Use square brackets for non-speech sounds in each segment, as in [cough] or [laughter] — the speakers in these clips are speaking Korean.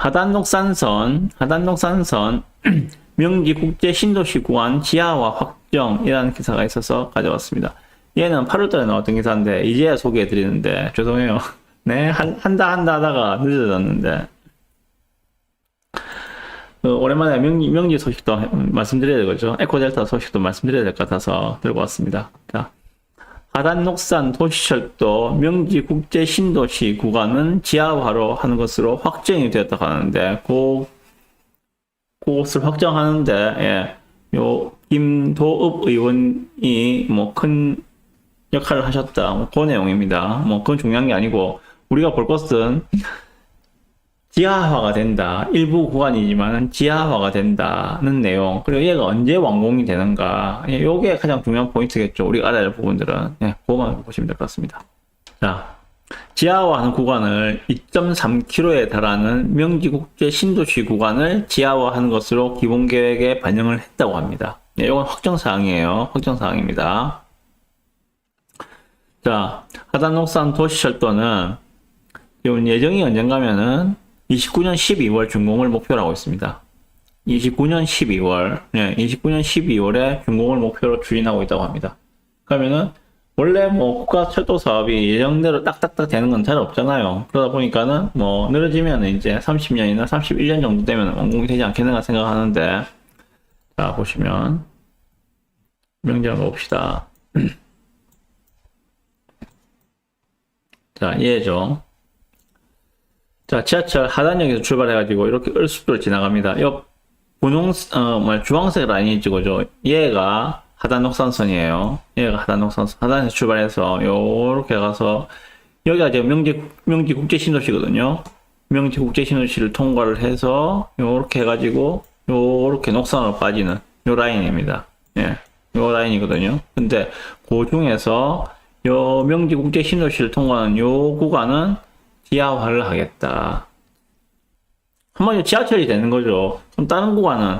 하단녹산선, 하단녹산선, [clears throat] 명지국제 신도시 구간 지하화 확정이라는 기사가 있어서 가져왔습니다. 얘는 8월달에 나왔던 기사인데, 이제야 소개해드리는데, 죄송해요. [laughs] 네, 한, 한다, 한다 하다가 늦어졌는데, 어, 오랜만에 명지, 명지 소식도 말씀드려야 되겠죠. 에코델타 소식도 말씀드려야 될 것 같아서 들고 왔습니다. 자, 하단녹산 도시철도 명지 국제 신도시 구간은 지하화로 하는 것으로 확정이 되었다고 하는데, 그, 그것을 확정하는데, 예, 요, 김도읍 의원이 뭐 큰 역할을 하셨다. 뭐, 그 내용입니다. 뭐, 그건 중요한 게 아니고, 우리가 볼 것은, 지하화가 된다. 일부 구간이지만 지하화가 된다는 내용. 그리고 얘가 언제 완공이 되는가. 예, 요게 가장 중요한 포인트겠죠. 우리가 알아야 할 부분들은. 예, 그거만 보시면 될 것 같습니다. 자, 지하화하는 구간을 2.3km에 달하는 명지국제 신도시 구간을 지하화하는 것으로 기본 계획에 반영을 했다고 합니다. 예, 이건 확정사항이에요. 확정사항입니다. 자, 하단녹산 도시철도는 예정이 언젠가면은 29년 12월 준공을 목표로 하고 있습니다. 29년 12월, 네, 29년 12월에 준공을 목표로 추진하고 있다고 합니다. 그러면은 원래 뭐 국가 철도 사업이 예정대로 딱딱딱 되는 건 잘 없잖아요. 그러다 보니까는 뭐 늘어지면 이제 30년이나 31년 정도 되면 완공이 되지 않겠는가 생각하는데 자 보시면 명제를 봅시다. [clears throat] 자 이해죠. 자, 지하철 하단역에서 출발해가지고 이렇게 을숲도를 지나갑니다. 요 분홍, 어, 뭐, 주황색 라인이 찍어죠. 얘가 하단 녹산선이에요. 얘가 하단 녹산선. 하단에서 출발해서 요렇게 가서 여기가 지금 명지, 명지 국제신도시거든요. 명지 국제신도시를 통과를 해서 요렇게 해가지고 요렇게 녹산으로 빠지는 요 라인입니다. 예. 요 라인이거든요. 근데 그 중에서 요 명지 국제신도시를 통과하는 요 구간은 지하화를 하겠다. 한마디로 지하철이 되는 거죠. 그럼 다른 구간은,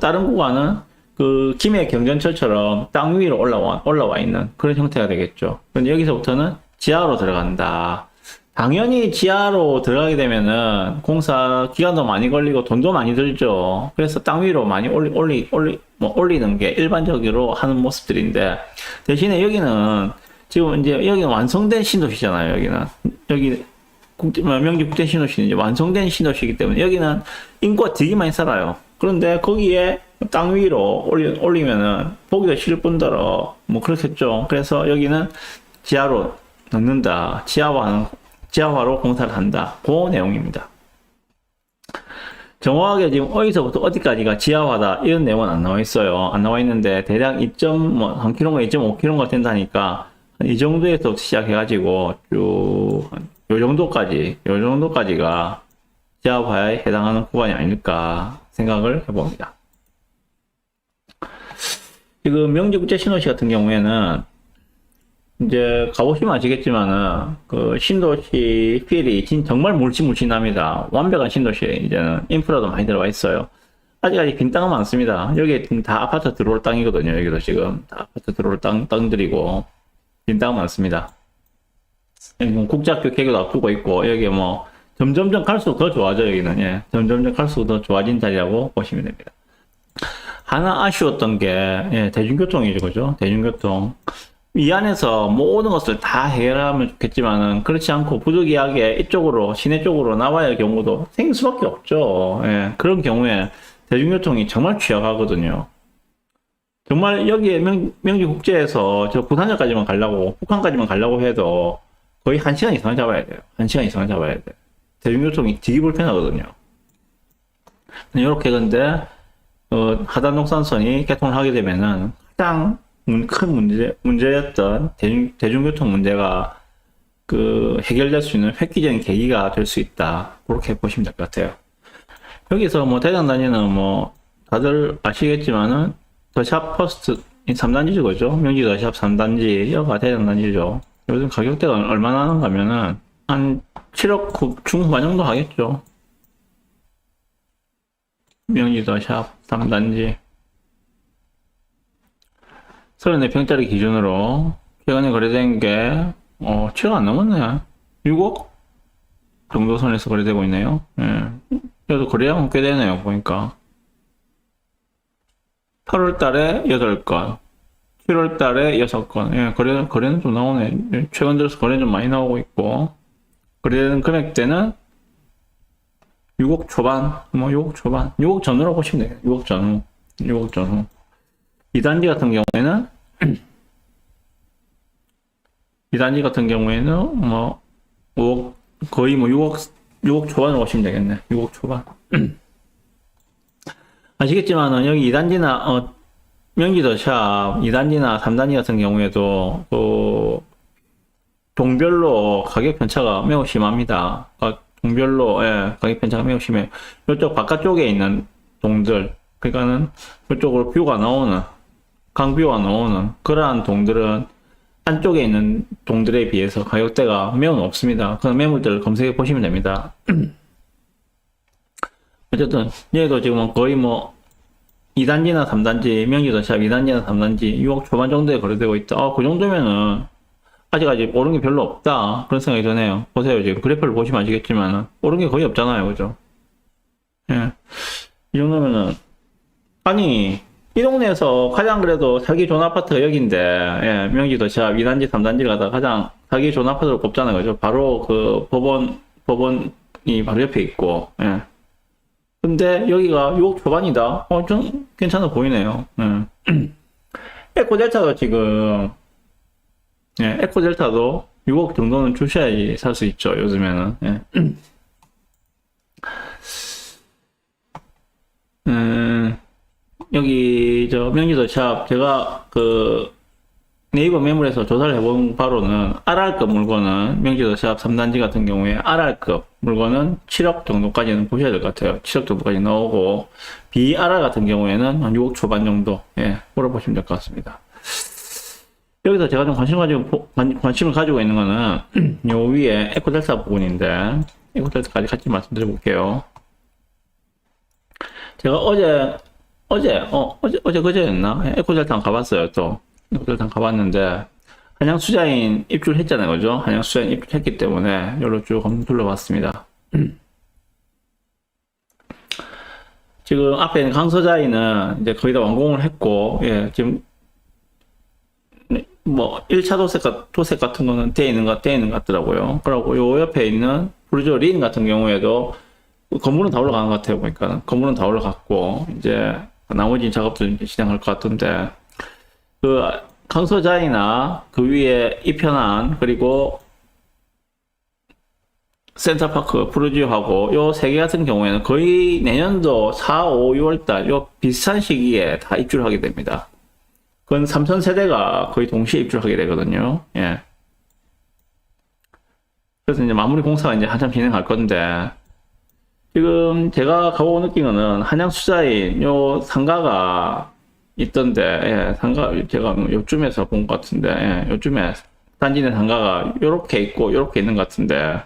다른 구간은 그 김해 경전철처럼 땅 위로 올라와, 올라와 있는 그런 형태가 되겠죠. 근데 여기서부터는 지하로 들어간다. 당연히 지하로 들어가게 되면은 공사 기간도 많이 걸리고 돈도 많이 들죠. 그래서 땅 위로 많이 올리, 올리, 올리, 뭐 올리는 게 일반적으로 하는 모습들인데 대신에 여기는 지금 이제 여기는 완성된 신도시잖아요. 여기는 여기 국제, 뭐 명지 국제 신도시는 이제 완성된 신도시이기 때문에 여기는 인구가 되게 많이 살아요. 그런데 거기에 땅 위로 올리, 올리면은 보기도 싫을 뿐더러 뭐 그렇겠죠. 그래서 여기는 지하로 넣는다. 지하화는, 지하화로 공사를 한다. 그 내용입니다. 정확하게 지금 어디서부터 어디까지가 지하화다 이런 내용은 안 나와 있어요. 안 나와 있는데 대략 2.3km가 2.5km가 된다니까 이 정도에서 시작해가지고 쭉 요 정도까지, 요 정도까지가 지하화에 해당하는 구간이 아닐까 생각을 해봅니다. 지금 명지국제 신도시 같은 경우에는 이제 가보시면 아시겠지만은 그 신도시 필이 정말 물씬물씬합니다. 완벽한 신도시에 이제는 인프라도 많이 들어와 있어요. 아직까지 빈 땅은 많습니다. 여기 다 아파트 들어올 땅이거든요. 여기도 지금 다 아파트 들어올 땅, 땅들이고 빈 땅은 많습니다. 국제학교 개교도 앞두고 있고 여기 뭐 점점점 갈수록 더 좋아져 여기는 예 점점점 갈수록 더 좋아진 자리라고 보시면 됩니다. 하나 아쉬웠던 게 예, 대중교통이죠 그죠 대중교통 이 안에서 모든 것을 다 해결하면 좋겠지만은 그렇지 않고 부득이하게 이쪽으로 시내 쪽으로 나와야 할 경우도 생길 수밖에 없죠 예, 그런 경우에 대중교통이 정말 취약하거든요. 정말 여기에 명, 명지 국제에서 저 부산역까지만 가려고 북한까지만 가려고 해도 거의 한 시간 이상 잡아야 돼요. 한 시간 이상 잡아야 돼. 대중교통이 되게 불편하거든요. 이렇게 근데 어, 하단 녹산선이 개통을 하게 되면은 가장 큰 문제 문제였던 대중 대중교통 문제가 그 해결될 수 있는 획기적인 계기가 될 수 있다. 그렇게 보시면 될 것 같아요. 여기서 뭐 대장 단위는 뭐 다들 아시겠지만은 더샵 퍼스트 3단지죠, 그죠? 명지 더샵 3단지가 대장 단지죠. 요즘 가격대가 얼마나 하는가 하면은 한 7억 중후반 정도 하겠죠. 명지도 샵 3단지 34평짜리 기준으로 최근에 거래된 게 어, 7억 안 넘었네. 6억 정도 선에서 거래되고 있네요. 예. 그래도 거래량은 꽤 되네요, 보니까. 8월 달에 8건, 7월 달에 6건. 예, 거래, 거래는 좀 나오네. 예, 최근 들어서 거래는 좀 많이 나오고 있고. 거래되는 금액대는 6억 초반, 뭐 6억 초반, 6억 전후로 보시면 돼요. 6억 전후, 6억 전후. 2단지 같은 경우에는 [clears throat] 2단지 같은 경우에는 뭐 5억 거의 뭐 6억 6억 초반으로 보시면 되겠네. 6억 초반. [clears throat] 아시겠지만은 여기 2단지나 어 명기도 샵 2단지나 3단지 같은 경우에도 그 동별로 가격 편차가 매우 심합니다. 아, 동별로 예, 가격 편차가 매우 심해요. 이쪽 바깥쪽에 있는 동들 그러니까는 이쪽으로 뷰가 나오는 강뷰가 나오는 그러한 동들은 안쪽에 있는 동들에 비해서 가격대가 매우 높습니다. 그런 매물들을 검색해 보시면 됩니다. [clears throat] 어쨌든 얘도 지금 거의 뭐 2단지나 3단지 명기도 샵 2단지나 3단지 6억 초반 정도에 거래되고 있다. 아, 그 정도면은 아직 아직 오른 게 별로 없다. 그런 생각이 드네요. 보세요. 지금 그래프를 보시면 아시겠지만 오른 게 거의 없잖아요. 그죠? 예. 이 정도면은 아니 이 동네에서 가장 그래도 살기 좋은 아파트가 여기인데 예, 명지도 샵 2단지 3단지를 가다가 가장 살기 좋은 아파트로 꼽잖아요. 그죠? 바로 그 법원 법원이 바로 옆에 있고 예. 근데 여기가 6억 초반이다. 어, 좀 괜찮아 보이네요. 예. [clears throat] 에코 델타도 지금 예, 에코 델타도 6억 정도는 주셔야지 살 수 있죠. 요즘에는. 예. [clears throat] 음, 여기 저 명지도 샵 제가 그 네이버 매물에서 조사를 해본 바로는 RR급 물건은 명지도 샵 3단지 같은 경우에 RR급 물건은 7억 정도까지는 보셔야 될 것 같아요. 7억 정도까지 나오고 BRR 같은 경우에는 한 6억 초반 정도 예, 물어보시면 될 것 같습니다. 여기서 제가 좀 관심 가지고 관심을 가지고 있는 거는 [clears throat] 요 위에 에코델타 부분인데 에코델타까지 같이 말씀드려 볼게요. 제가 어제 어제 어 어제 어제 그제였나 에코델타 가봤어요 또 에코델타 가봤는데 한양 수자인 입주했잖아요 그죠 한양 수자인 입주했기 때문에 여기로 쭉 한번 둘러봤습니다 지금 앞에 있는 강서자인은 이제 거의 다 완공을 했고 예 지금 뭐 1차 도색, 같- 도색 같은 거는 돼 있는 것, 돼 있는 것 같더라고요. 그리고 요 옆에 있는 브루저 린 같은 경우에도 건물은 다 올라가는 것 같아요. 보니까 건물은 다 올라갔고 이제 나머지 작업도 이제 진행할 것 같은데 그 강서자이나 그 위에 이편안 그리고 센터파크 프루지오하고 요 세 개 같은 경우에는 거의 내년도 4, 5, 6월 달 요 비슷한 시기에 다 입주를 하게 됩니다. 그건 삼선 세대가 거의 동시에 입주하게 되거든요. 예. 그래서 이제 마무리 공사가 이제 한참 진행할 건데, 지금 제가 가보고 느낀 거는 한양 수자인 요 상가가 있던데, 예, 상가, 제가 뭐 요쯤에서 본 것 같은데, 예, 요쯤에 단지 내 상가가 요렇게 있고, 요렇게 있는 것 같은데,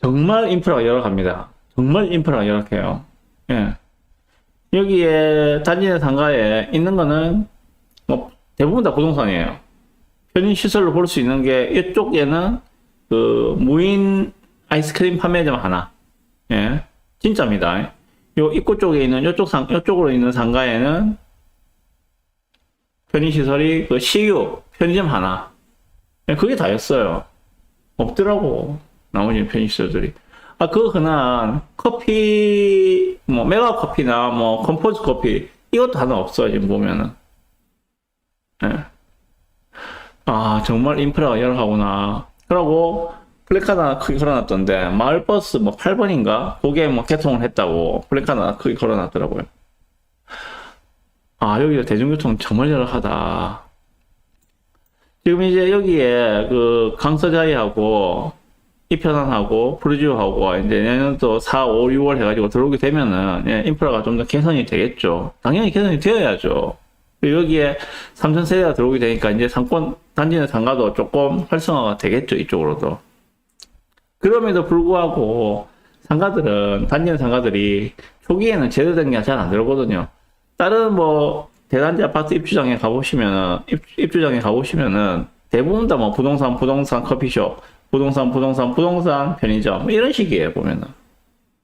정말 인프라가 열악합니다. 정말 인프라가 열악해요. 예. 여기에 단지 내 상가에 있는 거는 뭐 대부분 다 부동산이에요. 편의 시설로 볼 수 있는 게 이쪽에는 그 무인 아이스크림 판매점 하나. 예. 진짜입니다. 요 입구 쪽에 있는 요쪽 상 요쪽으로 있는 상가에는 편의 시설이 그 CU 편의점 하나. 예, 그게 다였어요. 없더라고. 나머지 편의 시설들이. 아, 그 흔한 커피, 뭐, 메가 커피나 뭐, 컴포즈 커피, 이것도 하나 없어요, 지금 보면은. 예. 아, 정말 인프라가 열악하구나. 그러고, 플래카드 하나 크게 걸어놨던데, 마을버스 뭐 8번인가? 거기에 뭐 개통을 했다고, 플래카드 하나 크게 걸어놨더라고요. 아, 여기가 대중교통 정말 열악하다. 지금 이제 여기에 그 강서자이하고 이편안하고 프루지오하고 이제 내년도 4, 5, 6월 해가지고 들어오게 되면은 예, 인프라가 좀 더 개선이 되겠죠. 당연히 개선이 되어야죠. 여기에 삼선 세대가 들어오게 되니까 이제 상권 단지는 상가도 조금 활성화가 되겠죠 이쪽으로도. 그럼에도 불구하고 상가들은 단지는 상가들이 초기에는 제대로 된 게 잘 안 들어오거든요. 다른 뭐 대단지 아파트 입주장에 가보시면은 입, 주장에 가보시면은 대부분 다 뭐 부동산 부동산 커피숍 부동산 부동산 부동산 편의점 뭐 이런 식이에요 보면은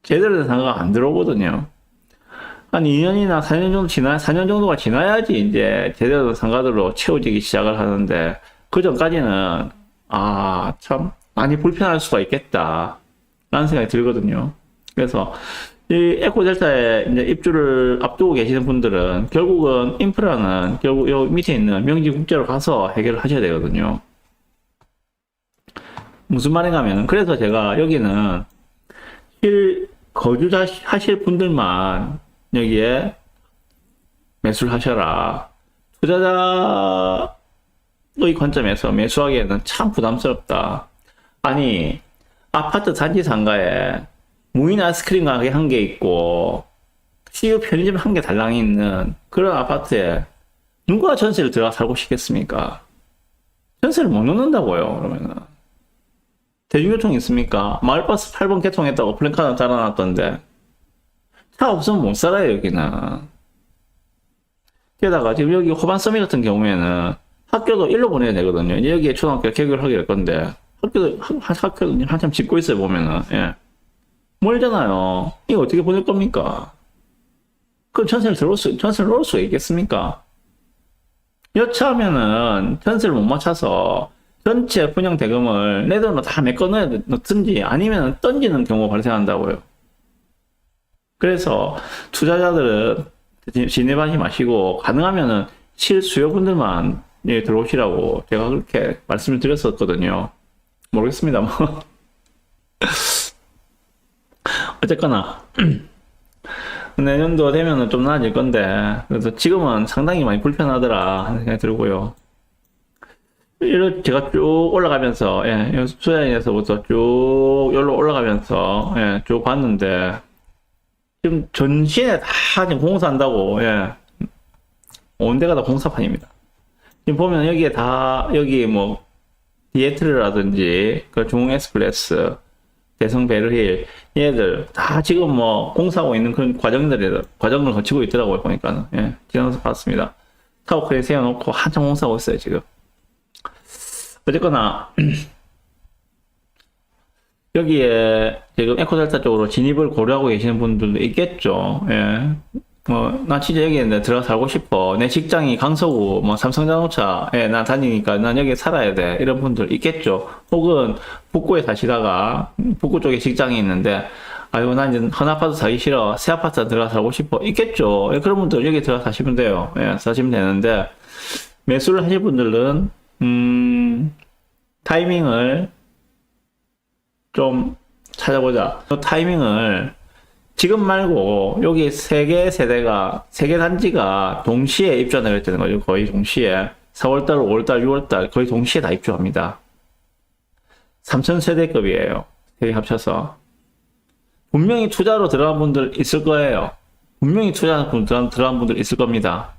제대로 된 상가가 안 들어오거든요. 한 2년이나 4년 정도 지나, 4년 정도가 지나야지 이제 제대로 된 상가들로 채워지기 시작을 하는데, 그 전까지는, 아, 참, 많이 불편할 수가 있겠다. 라는 생각이 들거든요. 그래서, 이 에코델타에 이제 입주를 앞두고 계시는 분들은 결국은 인프라는 결국 요 밑에 있는 명지국제로 가서 해결을 하셔야 되거든요. 무슨 말인가 하면, 그래서 제가 여기는 실 거주자 하실 분들만 여기에 매수를 하셔라. 투자자의 관점에서 매수하기에는 참 부담스럽다. 아니, 아파트 단지 상가에 무인 아이스크림 가게 한 개 있고, CU 편의점 한 개 달랑 있는 그런 아파트에 누가 전세를 들어가 살고 싶겠습니까? 전세를 못 넣는다고요, 그러면은. 대중교통 있습니까? 마을버스 8번 개통했다고 플랜카드 달아놨던데. 차 없으면 못 살아요, 여기는. 게다가 지금 여기 호반 서미 같은 경우에는 학교도 일로 보내야 되거든요. 여기에 초등학교 개교를 하게 될 건데, 학교도, 학- 학교도 한참 짓고 있어요, 보면은. 예. 멀잖아요. 이거 어떻게 보낼 겁니까? 그럼 전세를 들어올 수, 전세를 넣을 수가 있겠습니까? 여차하면은 전세를 못 맞춰서 전체 분양 대금을 내 돈으로 다 메꿔 넣든지 아니면 던지는 경우가 발생한다고요. 그래서 투자자들은 진입하지 마시고 가능하면은 실수요분들만 예, 들어오시라고 제가 그렇게 말씀을 드렸었거든요. 모르겠습니다. 뭐. 어쨌거나 [clears throat] 내년도 되면은 좀 나아질 건데 그래서 지금은 상당히 많이 불편하더라 생각이 들고요. 이렇게 제가 쭉 올라가면서 예, 수자에서부터 쭉 여기로 올라가면서 예, 쭉 봤는데 지금 전시에 다 지금 공사한다고 예. 온 데가 다 공사판입니다. 지금 보면 여기에 다 여기 뭐 디에트르라든지 그 중흥 에스플레스 대성 베르힐 얘들 다 지금 뭐 공사하고 있는 그런 과정들이 과정을 거치고 있더라고요 보니까는. 예 지나서 봤습니다. 타워크에 세워놓고 한참 공사하고 있어요 지금. 어쨌거나 [clears throat] 여기에 지금 에코델타 쪽으로 진입을 고려하고 계시는 분들도 있겠죠. 예. 뭐, 나 진짜 여기에 내 들어가 살고 싶어. 내 직장이 강서구, 뭐, 삼성자동차에 나 다니니까 난 여기 살아야 돼. 이런 분들 있겠죠. 혹은 북구에 사시다가, 북구 쪽에 직장이 있는데, 아이고, 난 이제 헌 아파트 사기 싫어. 새 아파트 들어가 살고 싶어. 있겠죠. 예, 그런 분들 여기 들어가 사시면 돼요. 예, 사시면 되는데, 매수를 하실 분들은, 음, 타이밍을 좀 찾아보자. 그 타이밍을 지금 말고 여기 세 개 세대가 세 개 단지가 동시에 입주하게 되는 거죠. 거의 동시에 4월달, 5월달, 6월달 거의 동시에 다 입주합니다. 3천 세대급이에요. 세개 합쳐서 분명히 투자로 들어간 분들 있을 거예요. 분명히 투자 들어간 들어간 분들 있을 겁니다.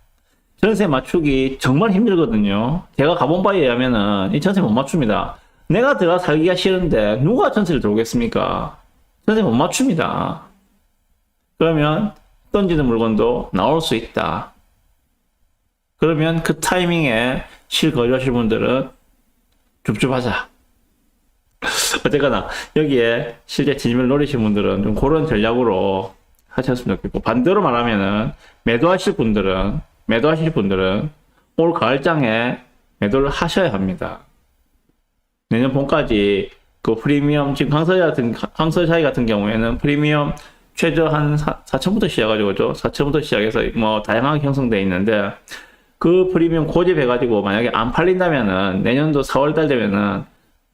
전세 맞추기 정말 힘들거든요. 제가 가본 바에 의하면은 이 전세 못 맞춥니다. 내가 들어가 살기가 싫은데 누가 전세를 들어오겠습니까? 전세 못 맞춥니다. 그러면 던지는 물건도 나올 수 있다. 그러면 그 타이밍에 실거주하실 분들은 줍줍하자. 어쨌거나 여기에 실제 진입을 노리신 분들은 좀 그런 전략으로 하셨으면 좋겠고 반대로 말하면은 매도하실 분들은 매도하실 분들은 올 가을장에 매도를 하셔야 합니다. 내년 봄까지 그 프리미엄 지금 강서자 같은 강서샤이 같은 경우에는 프리미엄 최저 한 4천부터 시작해가지고죠. 4천부터 시작해서 뭐 다양하게 형성되어 있는데 그 프리미엄 고집해가지고 만약에 안 팔린다면은 내년도 4월달 되면은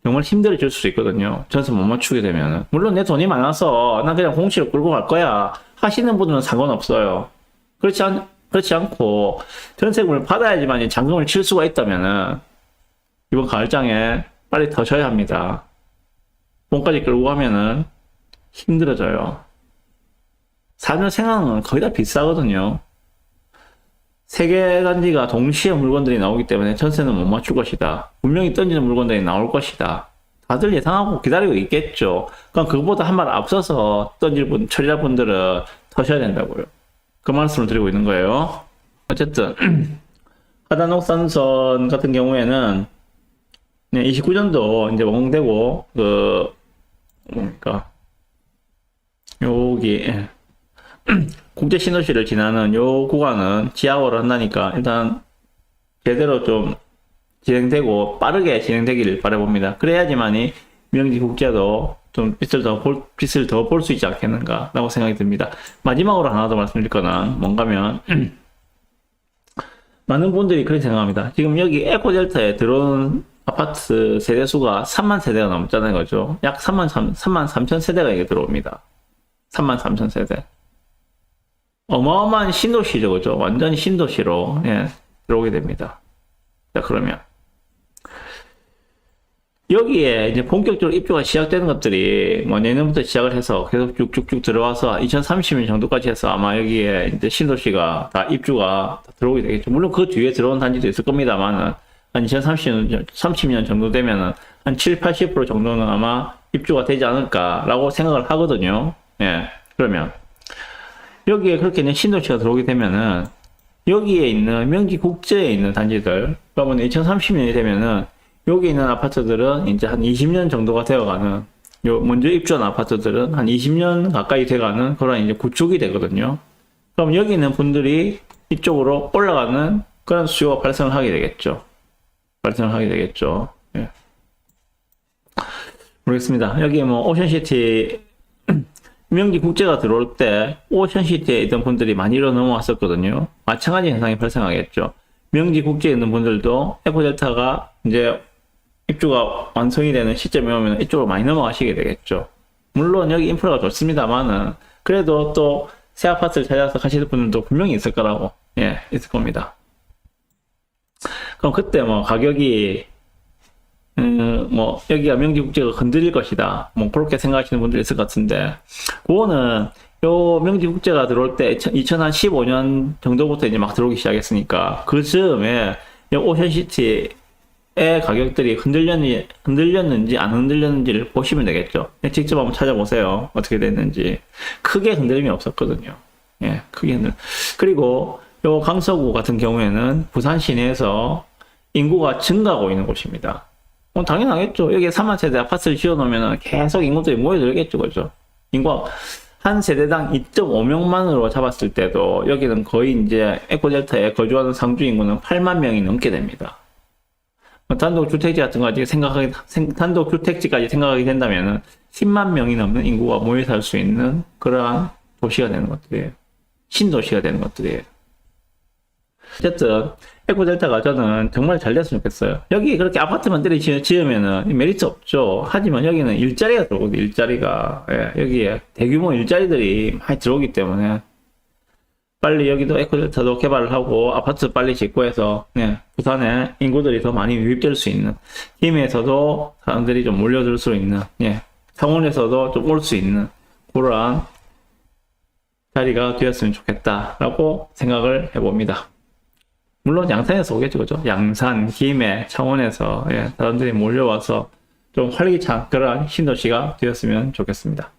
정말 힘들어질 수 있거든요. 전세 못 맞추게 되면은 물론 내 돈이 많아서 난 그냥 공시로 끌고 갈 거야 하시는 분들은 상관없어요. 그렇지 않 그렇지 않고 전세금을 받아야지만 잔금을 칠 수가 있다면은 이번 가을장에 빨리 더셔야 합니다. 봄까지 끌고 가면은 힘들어져요. 사는 생활은 거의 다 비싸거든요. 세개 단지가 동시에 물건들이 나오기 때문에 전세는 못 맞출 것이다. 분명히 던지는 물건들이 나올 것이다. 다들 예상하고 기다리고 있겠죠. 그럼 그것보다 한 발 앞서서 던질 분, 처리할 분들은 터셔야 된다고요. 그 말씀을 드리고 있는 거예요. 어쨌든, [clears throat] 하단 옥산선 같은 경우에는 29년도 이제 완공되고, 그, 뭡니까. 여기 예. [clears throat] 국제 신도시를 지나는 요 구간은 지하화를 한다니까 일단 제대로 좀 진행되고 빠르게 진행되기를 바라봅니다. 그래야지만이 명지 국제도 좀 빛을 더 볼, 빛을 더 볼 수 있지 않겠는가라고 생각이 듭니다. 마지막으로 하나 더 말씀드릴 거는 뭔가면 [clears throat] 많은 분들이 그렇게 생각합니다. 지금 여기 에코델타에 들어온 아파트 세대 수가 3만 세대가 넘잖아요. 그죠? 약 3만 3, 3만 3천 세대가 이게 들어옵니다. 3만 3천 세대. 어마어마한 신도시죠. 그죠? 완전히 신도시로, 예, 들어오게 됩니다. 자, 그러면. 여기에 이제 본격적으로 입주가 시작되는 것들이 뭐 내년부터 시작을 해서 계속 쭉쭉쭉 들어와서 2030년 정도까지 해서 아마 여기에 이제 신도시가 다 입주가 다 들어오게 되겠죠. 물론 그 뒤에 들어온 단지도 있을 겁니다만은 한 2030년, 30년 정도 되면은 한 7, 80% 정도는 아마 입주가 되지 않을까라고 생각을 하거든요. 예. 그러면 여기에 그렇게 이제 신도시가 들어오게 되면은 여기에 있는 명지 국제에 있는 단지들 그러면 2030년이 되면은 여기 있는 아파트들은 이제 한 20년 정도가 되어가는 요 먼저 입주한 아파트들은 한 20년 가까이 돼가는 그런 이제 구축이 되거든요. 그럼 여기 있는 분들이 이쪽으로 올라가는 그런 수요가 발생을 하게 되겠죠. 발생을 하게 되겠죠. 예. 모르겠습니다. 여기 뭐 오션시티 명지 국제가 들어올 때 오션시티에 있던 분들이 많이 일어 넘어왔었거든요. 마찬가지 현상이 발생하겠죠. 명지 국제에 있는 분들도 에코델타가 이제 입주가 완성이 되는 시점이 오면 이쪽으로 많이 넘어가시게 되겠죠. 물론 여기 인프라가 좋습니다만은 그래도 또 새 아파트를 찾아서 가시는 분들도 분명히 있을 거라고 예 있을 겁니다. 그럼 그때 뭐 가격이 음, 뭐 여기가 명지국제가 건드릴 것이다 뭐 그렇게 생각하시는 분들이 있을 것 같은데 그거는 요 명지국제가 들어올 때 2015년 정도부터 이제 막 들어오기 시작했으니까 그 즈음에 요 오션시티 의 가격들이 흔들렸는지, 흔들렸는지 안 흔들렸는지를 보시면 되겠죠. 직접 한번 찾아보세요. 어떻게 됐는지. 크게 흔들림이 없었거든요. 예, 크게 흔들. 그리고 요 강서구 같은 경우에는 부산 시내에서 인구가 증가하고 있는 곳입니다. 뭐 당연하겠죠. 여기에 3만 세대 아파트를 지어놓으면 계속 인구들이 모여들겠죠. 그죠? 인구가 한 세대당 2.5명만으로 잡았을 때도 여기는 거의 이제 에코델타에 거주하는 상주 인구는 8만 명이 넘게 됩니다. 뭐 단독 주택지 같은 거 생각하게 생- 단독 주택지까지 생각하게 된다면은 10만 명이 넘는 인구가 모여 살 수 있는 그러한 도시가 되는 것들이에요. 신도시가 되는 것들이에요. 어쨌든 에코델타가 저는 정말 잘 됐으면 좋겠어요. 여기 그렇게 아파트만 지- 지으면은 메리트 없죠. 하지만 여기는 일자리가 들어오거든요. 일자리가 예, 여기에 대규모 일자리들이 많이 들어오기 때문에 빨리 여기도 에코델타도 개발을 하고 아파트 빨리 짓고 해서 예, 부산에 인구들이 더 많이 유입될 수 있는 김해에서도 사람들이 좀 몰려들 수 있는 예, 창원에서도 좀 올 수 있는 그러한 자리가 되었으면 좋겠다라고 생각을 해봅니다. 물론 양산에서 오겠죠, 그죠? 양산, 김해, 창원에서 예, 사람들이 몰려와서 좀 활기찬 그런 신도시가 되었으면 좋겠습니다.